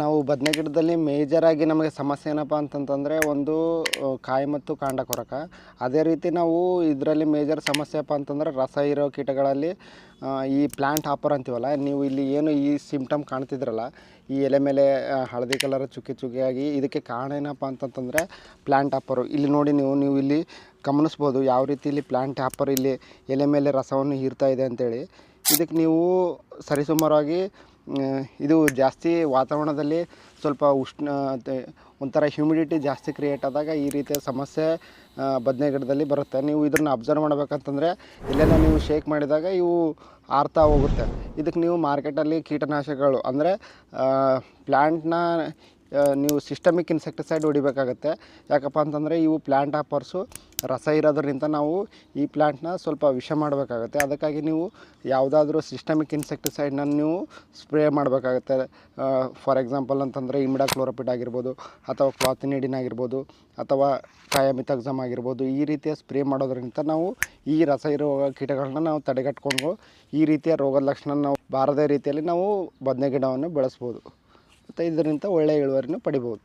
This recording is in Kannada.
ನಾವು ಬದನೆ ಗಿಡದಲ್ಲಿ ಮೇಜರಾಗಿ ನಮಗೆ ಸಮಸ್ಯೆ ಏನಪ್ಪ ಅಂತಂತಂದರೆ ಒಂದು ಕಾಯಿ ಮತ್ತು ಕಾಂಡ ಕೊರಕ. ಅದೇ ರೀತಿ ನಾವು ಇದರಲ್ಲಿ ಮೇಜರ್ ಸಮಸ್ಯೆ ಅಪ್ಪ ಅಂತಂದರೆ ರಸ ಇರೋ ಕೀಟಗಳಲ್ಲಿ ಈ ಪ್ಲ್ಯಾಂಟ್ ಹಾಪರ್ ಅಂತೀವಲ್ಲ, ನೀವು ಇಲ್ಲಿ ಏನು ಈ ಸಿಂಪ್ಟಮ್ ಕಾಣ್ತಿದ್ರಲ್ಲ, ಈ ಎಲೆ ಮೇಲೆ ಹಳದಿ ಕಲರ್ ಚುಕ್ಕಿ ಚುಕ್ಕಿಯಾಗಿ ಇದಕ್ಕೆ ಕಾರಣ ಏನಪ್ಪ ಅಂತಂತಂದರೆ ಪ್ಲ್ಯಾಂಟ್ ಹಾಪರು ಇಲ್ಲಿ ನೋಡಿ ನೀವು ನೀವು ಇಲ್ಲಿ ಗಮನಿಸ್ಬೋದು ಯಾವ ರೀತಿ ಇಲ್ಲಿ ಪ್ಲ್ಯಾಂಟ್ ಹಾಪರ್ ಇಲ್ಲಿ ಎಲೆ ಮೇಲೆ ರಸವನ್ನು ಹೀರ್ತಾ ಇದೆ ಅಂತೇಳಿ. ಇದಕ್ಕೆ ನೀವು ಸರಿಸುಮಾರಾಗಿ ಇದು ಜಾಸ್ತಿ ವಾತಾವರಣದಲ್ಲಿ ಸ್ವಲ್ಪ ಉಷ್ಣ ಒಂಥರ ಹ್ಯುಮಿಡಿಟಿ ಜಾಸ್ತಿ ಕ್ರಿಯೇಟ್ ಆದಾಗ ಈ ರೀತಿಯ ಸಮಸ್ಯೆ ಬದನೆ ಗಿಡದಲ್ಲಿ ಬರುತ್ತೆ. ನೀವು ಇದನ್ನು ಅಬ್ಸರ್ವ್ ಮಾಡಬೇಕಂತಂದರೆ ಇಲ್ಲೆಲ್ಲ ನೀವು ಶೇಕ್ ಮಾಡಿದಾಗ ಇವು ಆರ್ತಾ ಹೋಗುತ್ತೆ. ಇದಕ್ಕೆ ನೀವು ಮಾರ್ಕೆಟಲ್ಲಿ ಕೀಟನಾಶಕಗಳು ಅಂದರೆ ಪ್ಲ್ಯಾಂಟ್ನ ನೀವು ಸಿಸ್ಟಮಿಕ್ ಇನ್ಸೆಕ್ಟಿಸೈಡ್ ಹೊಡಿಬೇಕಾಗತ್ತೆ. ಯಾಕಪ್ಪ ಅಂತಂದರೆ ಇವು ಪ್ಲ್ಯಾಂಟ್ ಹಾಪರ್ಸು ರಸ ಇರೋದ್ರಿಂದ ನಾವು ಈ ಪ್ಲ್ಯಾಂಟ್ನ ಸ್ವಲ್ಪ ವಿಷ ಮಾಡಬೇಕಾಗತ್ತೆ. ಅದಕ್ಕಾಗಿ ನೀವು ಯಾವುದಾದ್ರೂ ಸಿಸ್ಟಮಿಕ್ ಇನ್ಸೆಕ್ಟಿಸೈಡ್ನ ನೀವು ಸ್ಪ್ರೇ ಮಾಡಬೇಕಾಗತ್ತೆ. ಫಾರ್ ಎಕ್ಸಾಂಪಲ್ ಅಂತಂದರೆ ಇಮಿಡಾ ಕ್ಲೋರೋಪಿಡ್ ಆಗಿರ್ಬೋದು, ಅಥವಾ ಕ್ಲಾತಿನಿಡಿನ್ ಆಗಿರ್ಬೋದು, ಅಥವಾ ಕಾಯಮಿತಕ್ಸಮ್ ಆಗಿರ್ಬೋದು, ಈ ರೀತಿಯ ಸ್ಪ್ರೇ ಮಾಡೋದ್ರಿಂದ ನಾವು ಈ ರಸ ಇರೋ ಕೀಟಗಳನ್ನ ನಾವು ತಡೆಗಟ್ಕೊಂಡು ಈ ರೀತಿಯ ರೋಗದ ಲಕ್ಷಣ ನಾವು ಬಾರದೇ ರೀತಿಯಲ್ಲಿ ನಾವು ಬದನೆ ಗಿಡವನ್ನು ಬೆಳೆಸ್ಬೋದು. ಮತ್ತು ಇದರಿಂದ ಒಳ್ಳೆಯ ಇಳುವರಿನ ಪಡಿಬೋದು.